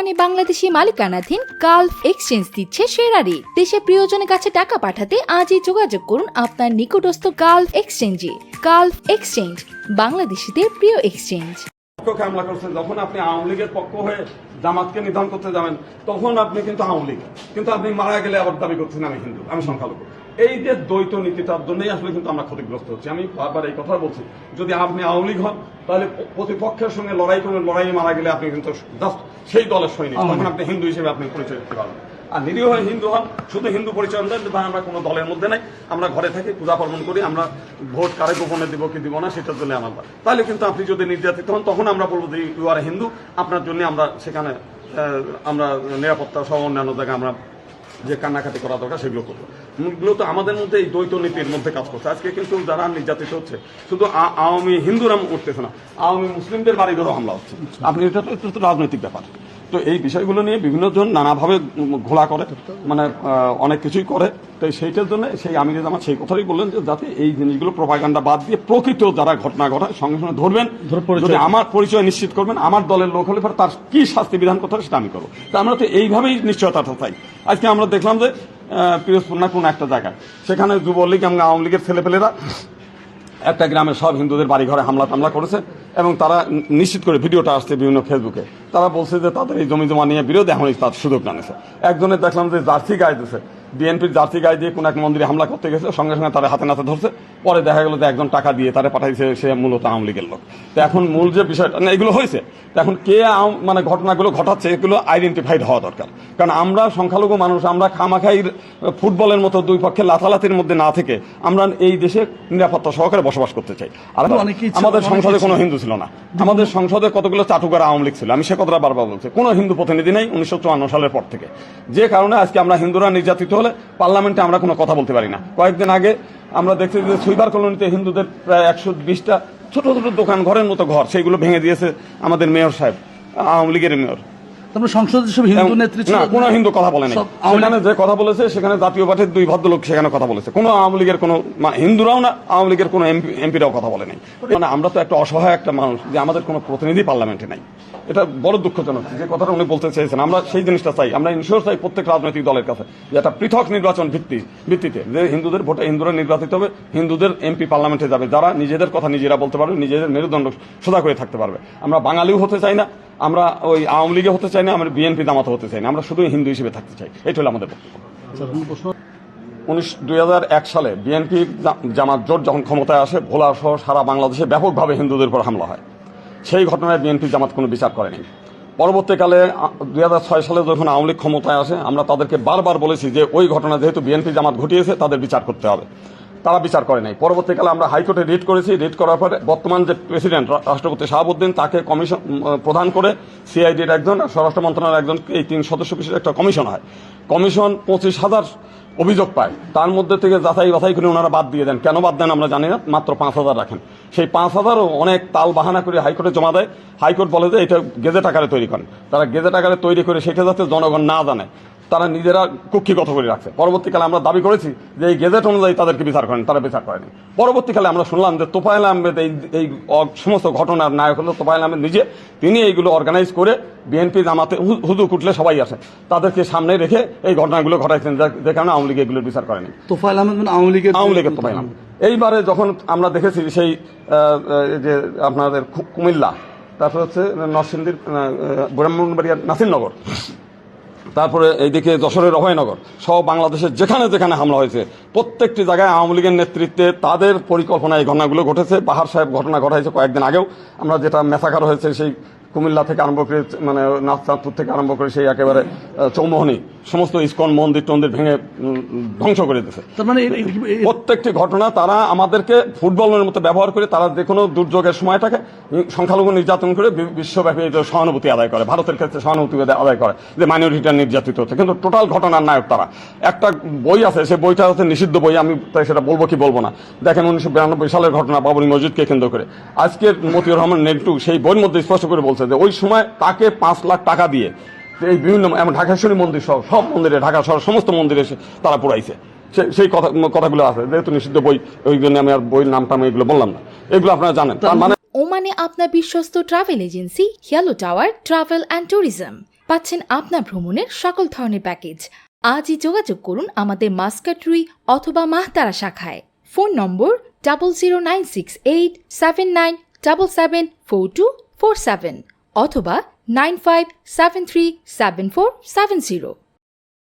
ওমানে বাংলাদেশি মালিকানাধীন Gulf exchange দিচ্ছে সেরা রেট দেশে প্রিয়জনের কাছে টাকা পাঠাতে আজই যোগাযোগ করুন আপনার নিকটস্থ গালফ এক্সচেঞ্জে। গালফ এক্সচেঞ্জ, বাংলাদেশিদের প্রিয় এক্সচেঞ্জ। যখন আপনি আওয়ামী লীগের পক্ষ হয়ে জামাতকে নিধন করতে যাবেন, তখন আপনি কিন্তু আওয়ামী লীগ। কিন্তু আপনি মারা গেলে আবার দাবি করছেন আমি হিন্দু, আমি সংখ্যালঘু। এই যে দ্বৈত নীতিটার জন্যই আসলে কিন্তু আমরা ক্ষতিগ্রস্ত হচ্ছি। আমি বারবার এই কথা বলছি। যদি আপনি আওয়ামী লীগ হন তাহলে প্রতিপক্ষের সঙ্গে লড়াই করে লড়াই মারা গেলে আপনি কিন্তু জাস্ট সেই দলের সৈনিক। তখন আপনি হিন্দু হিসেবে আপনি পরিচয় দিতে পারবেন। আর নিরীহ হয়ে হিন্দু হন শুধু হিন্দু পরিচয় দেন বা আমরা কোনো দলের মধ্যে নাই। আমরা ঘরে থাকি পূজা পার্বণ করি আমরা ভোট কারে গোপনে দিব কি দিব না সেটার জন্য আমার তাহলে কিন্তু আপনি যদি নির্যাতিত হন তখন আমরা বলব যে ইউ আর হিন্দু আপনার জন্য আমরা সেখানে আমরা নিরাপত্তা সহ অন্যান্য জায়গায় আমরা যে কান্নাকাটি করা দরকার সেগুলো করব। মূলত আমাদের মধ্যে এই দ্বৈত নীতির মধ্যে কাজ করছে। আজকে কিন্তু যারা নির্যাতিত হচ্ছে, শুধু আওয়ামী হিন্দুরা উঠতেছে না, আওয়ামী মুসলিমদের বাড়ি ঘরেও হামলা হচ্ছে। আপনি এটা তো রাজনৈতিক ব্যাপার। তো এই বিষয়গুলো নিয়ে বিভিন্ন জন নানাভাবে ঘোলা করে মানে অনেক কিছুই করে। তো সেইটার জন্য সেই আমির জামাত সেই কথাই বললেন যে যাতে এই জিনিসগুলো প্রপাগান্ডা বাদ দিয়ে প্রকৃত যারা ঘটনা ঘটায় সঙ্গে সঙ্গে ধরবেন যদি আমার পরিচয় নিশ্চিত করবেন আমার দলের লোক হলে তার কি শাস্তি বিধান করতে হবে সেটা আমি করব। তা আমরা তো এইভাবেই নিশ্চয়তাটা চাই। আজকে আমরা দেখলাম যে পিরোজপুর না কোন একটা জায়গায় সেখানে যুবলীগ এবং আওয়ামী লীগের ছেলেপেলেরা একটা গ্রামের সব হিন্দুদের বাড়ি ঘরে হামলা টামলা করেছে এবং তারা নিশ্চিত করে ভিডিওটা আসছে বিভিন্ন ফেসবুকে। তারা বলছে যে তাদের এই জমি জমা নিয়ে বিরোধ এখন তার সুযোগ না একজনের দেখলাম যে জার্সি গায়ে বিএনপির জার্সি গায়ে দিয়ে কোন এক মন্দিরে হামলা করতে গেছে সঙ্গে সঙ্গে তারা হাতে নাতে ধরছে। পরে দেখা গেল যে একজন টাকা দিয়ে তারা পাঠাইছে সে মূলত আওয়ামী লীগের লোক। তো এখন মূল যে বিষয়টা না এগুলো হয়েছে। তো এখন কে মানে ঘটনাগুলো ঘটাচ্ছে এগুলো আইডেন্টিফাইড হওয়া দরকার। কারণ আমরা সংখ্যালঘু মানুষ আমরা খামাখাই ফুটবলের মতো দুই পক্ষে লাথালাতির মধ্যে না থেকে আমরা এই দেশে নিরাপত্তা সহকারে বসবাস করতে চাই। আর আমাদের সংসদে কোনো হিন্দু ছিল না। আমাদের সংসদে কতগুলো চাটুকার আওয়ামী লীগ ছিল আমি সে কথাটা বারবার বলছি। কোনো হিন্দু প্রতিনিধি নেই উনিশশো চুয়ান্ন সালের পর থেকে। যে কারণে আজকে আমরা হিন্দুরা নির্যাতিত হলে পার্লামেন্টে আমরা কোনো কথা বলতে পারি না। কয়েকদিন আগে আমরা দেখছি যে সুইবার কলোনিতে হিন্দুদের প্রায় একশো বিশটা ছোটো ছোটো দোকান, ঘরের মতো ঘর, সেইগুলো ভেঙে দিয়েছে আমাদের মেয়র সাহেব, আওয়ামী লীগের মেয়র। তারপরে সংসদে সব হিন্দু নেত্রী ছিল। কোনো হিন্দু কথা বলে নাই সেখানে যে কথা বলেছে সেখানে জাতীয় পার্টির দুই ভদ্রলোক সেখানে কথা বলেছে। কোনো আওয়ামী লীগের কোনো হিন্দুরাও না আওয়ামী লীগের কোনো এমপিরাও কথা বলে নাই মানে আমরা তো একটা অসহায় একটা মানুষ যে আমাদের কোনো প্রতিনিধি পার্লামেন্টে নাই। এটা বড় দুঃখজনক যে কথাটা উনি বলতে চেয়েছেন। আমরা সেই জিনিসটা চাই। আমরা ইনশোর চাই প্রত্যেক রাজনৈতিক দলের কাছে যে একটা পৃথক নির্বাচন ভিত্তি ভিত্তিতে যে হিন্দুদের ভোটে হিন্দুরা নির্বাচিত হবে হিন্দুদের এমপি পার্লামেন্টে যাবে। যারা নিজেদের কথা নিজেরা বলতে পারবে নিজেদের মেরুদণ্ড সোজা করে থাকতে পারবে। আমরা বাঙালিও হতে চাই না আমরা ওই আওয়ামী লীগে হতে চাই না আমরা বিএনপি জামাতে হতে চাই না আমরা শুধু হিন্দু হিসেবে থাকতে চাই। এটা হলো আমাদের বক্তব্য। আচ্ছা, উনিশ দুই সালে বিএনপি জামাত জোট যখন ক্ষমতায় আসে ভোলা সহ সারা বাংলাদেশে ব্যাপকভাবে হিন্দুদের উপর হামলা হয়। সেই ঘটনায় বিএনপি জামাত কোনো বিচার করেনি পরবর্তীকালে দুই হাজার ছয় সালে যখন আওয়ামী লীগ ক্ষমতায় আসে আমরা তাদেরকে বারবার বলেছি যে ওই ঘটনা যেহেতু বিএনপি জামাত ঘটিয়েছে তাদের বিচার করতে হবে। তারা বিচার করে নাই। পরবর্তীকালে আমরা হাইকোর্টে রিট করেছি। রিট করার পরে বর্তমান যে প্রেসিডেন্ট রাষ্ট্রপতি শাহাবুদ্দিন তাকে কমিশন উম, প্রদান করে সিআইডির একজন স্বরাষ্ট্র মন্ত্রণালয়ের একজন এই তিন সদস্য বিশিষ্ট একটা কমিশন হয়। কমিশন পঁচিশ হাজার অভিযোগ পায়। তার মধ্যে থেকে যাচাই বাছাই করে ওনারা বাদ দিয়ে দেন। কেন বাদ দেন আমরা জানি না। মাত্র পাঁচ হাজার রাখেন। সেই পাঁচ হাজারও অনেক তাল বাহানা করে হাইকোর্টে জমা দেয়। হাইকোর্ট বলে যে এটা গেজেট আকারে তৈরি করেন। তারা গেজেট আকারে তৈরি করে সেটা যাতে জনগণ না জানে। তারা নিজেরা কক্ষিগত করে রাখছে। পরবর্তীকালে আমরা দাবি করেছি যে এই গেজেট অনুযায়ী তাদেরকে বিচার করেন তারা বিচার করেনি। পরবর্তীকালে আমরা শুনলাম যে তোফায়েল আহমেদ এই এই সমস্ত ঘটনার নায়ক হলো তোফায়েল আহমেদ নিজে। তিনি এইগুলো অর্গানাইজ করে বিএনপি জামাতে হু- হুজু কুটলে সবাই আসে। তাদেরকে সামনে রেখে এই ঘটনাগুলো ঘটাইছেন যা- যে কারণে আওয়ামী লীগ এগুলোর বিচার করেনি। তোফায়েল আহমেদ মানে আওয়ামী লীগের আওয়ামী লীগের তোফায়েল আহমেদ। এইবারে যখন আমরা দেখেছি সেই যে আপনাদের কুমিল্লা তারপর হচ্ছে নরসিংদীর ব্রাহ্মণবাড়িয়ার নাসিরনগর। তারপরে এইদিকে যশোরের অভয়নগর সহ বাংলাদেশের যেখানে যেখানে হামলা হয়েছে, প্রত্যেকটি জায়গায় আওয়ামী লীগের নেতৃত্বে তাদের পরিকল্পনায় এই ঘটনাগুলো ঘটেছে। বাহার সাহেব ঘটনা ঘটাইছে কয়েকদিন আগেও। আমরা যেটা মেসাকার হয়েছে সেই কুমিল্লা থেকে আরম্ভ করে মানে নাথচাঁদপুর থেকে আরম্ভ করে সেই একেবারে চৌমোহনী। সমস্ত ইস্কন মন্দির টন্দির ভেঙে ধ্বংস করে তার মানে প্রত্যেকটি ঘটনা তারা আমাদেরকে ফুটবলের মতো ব্যবহার করে তারা যে কোনো দুর্যোগের সময়টাকে সংখ্যালঘু নির্যাতন করে বিশ্বব্যাপী সহানুভূতি আদায় করে ভারতের ক্ষেত্রে সহানুভূতি আদায় করে যে মাইনরিটিরা নির্যাতিত হচ্ছে। কিন্তু টোটাল ঘটনার নায়ক তারা। একটা বই আছে সে বইটা হচ্ছে নিষিদ্ধ বই আমি তাই সেটা বলব কি বলব না। দেখেন উনিশশো বিরানব্বই সালের ঘটনা বাবরি মসজিদকে কেন্দ্র করে। আজকের মতিউর রহমান নেন্টু সেই বইয়ের মধ্যে স্পষ্ট করে বলছে যে ওই সময় তাকে পাঁচ লাখ টাকা দিয়ে এই বিভিন্ন, এমন ঢাকেশ্বরী মন্দির সহ, সব মন্দিরে, ঢাকা শহর সমস্ত মন্দিরে তারা পুরাইছে। সেই কথা, কথাগুলো আছে, যেহেতু নিষিদ্ধ বই, ওই জন্য আমি আর বইয়ের নামটা আমি এগুলো বললাম না। এগুলো আপনারা জানেন। তার মানে ওমানে আপনার বিশ্বস্ত ট্রাভেল এজেন্সি হিয়ালো টাওয়ার ট্রাভেল অ্যান্ড ট্যুরিজম পাচ্ছেন আপনার ভ্রমণের সকল ধরনের প্যাকেজ আজই যোগাযোগ করুন আমাদের মাস্কাটরুই অথবা মাহতারা শাখায়। Phone number double zero nine six eight seven nine double seven four two four seven অথবা nine five seven three seven four seven zero